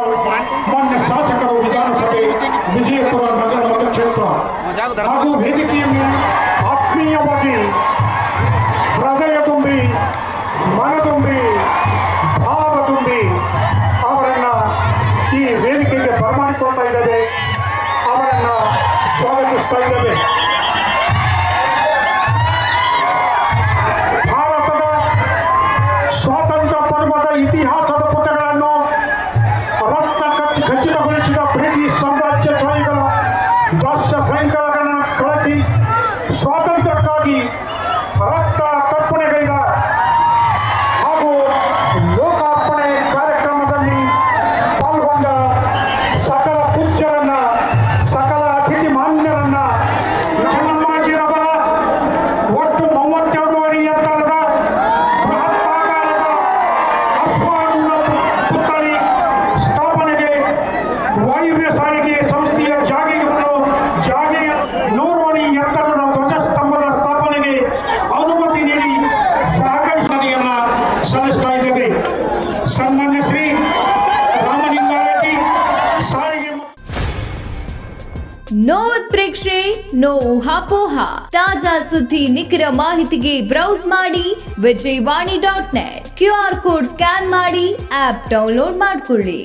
ಮಾನ್ಯ ಶಾಸಕರು ವಿಧಾನಸಭೆ ವಿಜಯಪುರ ನಗರ ಮತಕ್ಷೇತ್ರ ಹಾಗೂ ವೇದಿಕೆಯನ್ನು ಆತ್ಮೀಯವಾಗಿ ಹೃದಯ ತುಂಬಿ, ಮನ ತುಂಬಿ, ಭಾವ ತುಂಬಿ ಅವರನ್ನ ಈ ವೇದಿಕೆಗೆ ಬರಮಾಡಿಕೊಳ್ತಾ ಇದ್ದೇವೆ. ಅವರನ್ನ ಸ್ವಾಗತಿಸ್ತಾ ಇದ್ದೇವೆ. ದಾಸ್ಯ ಶೃಂಖಲಗಳನ್ನು ಕಳಚಿ ಸ್ವಾತಂತ್ರ್ಯಕ್ಕಾಗಿ ರಕ್ತ ತರ್ಪಣೆಗೈದ ಹಾಗೂ ಲೋಕಾರ್ಪಣೆ ಕಾರ್ಯಕ್ರಮದಲ್ಲಿ ಪಾಲ್ಗೊಂಡ ಸಕಲ ಪೂಜ್ಯರನ್ನ, ಸಕಲ ಅತಿಥಿ ಮಾನ್ಯರನ್ನ ಚೆನ್ನಮ್ಮಾಜಿರವರ ಒಟ್ಟು ಮೂವತ್ತೆರಡು ಅಡಿ ಎತ್ತರದ ಬೃಹತ್ತಾಕಾರದ ಅಶ್ವಾರೂಢ ಪುತ್ಥಳಿ ಸ್ಥಾಪನೆಗೆ ವಾಯುವ್ಯ ಸಾರಿಗೆ ಸಂಸ್ಥೆಯ ಜಾಗೆಯನ್ನು ಜಾಗೆಯ ನೂರು ಎತ್ತರದ ಧ್ವಜಸ್ತಂಭದ ಸ್ಥಾಪನೆಗೆ ಅನುಮತಿ ನೀಡಿ ಸಲ್ಲಿಸ್ತಾ ಇದ್ದೇವೆ. ಸನ್ಮಾನ್ಯ ಶ್ರೀ ರಾಮಲಿಂಗಾರೆಡ್ಡಿ ಸಾರಿಗೆ ಮತ್ತು ನೋ ಉತ್ಪ್ರೇಕ್ಷೆ ನೋ ಊಹಾಪೋಹ ತಾಜಾ ಸುದ್ದಿ, ನಿಖರ ಮಾಹಿತಿಗೆ ಬ್ರೌಸ್ ಮಾಡಿ Vijayavani dot net. Q R code scan ಮಾಡಿ, ಆಪ್ ಡೌನ್ಲೋಡ್ ಮಾಡಿಕೊಳ್ಳಿ.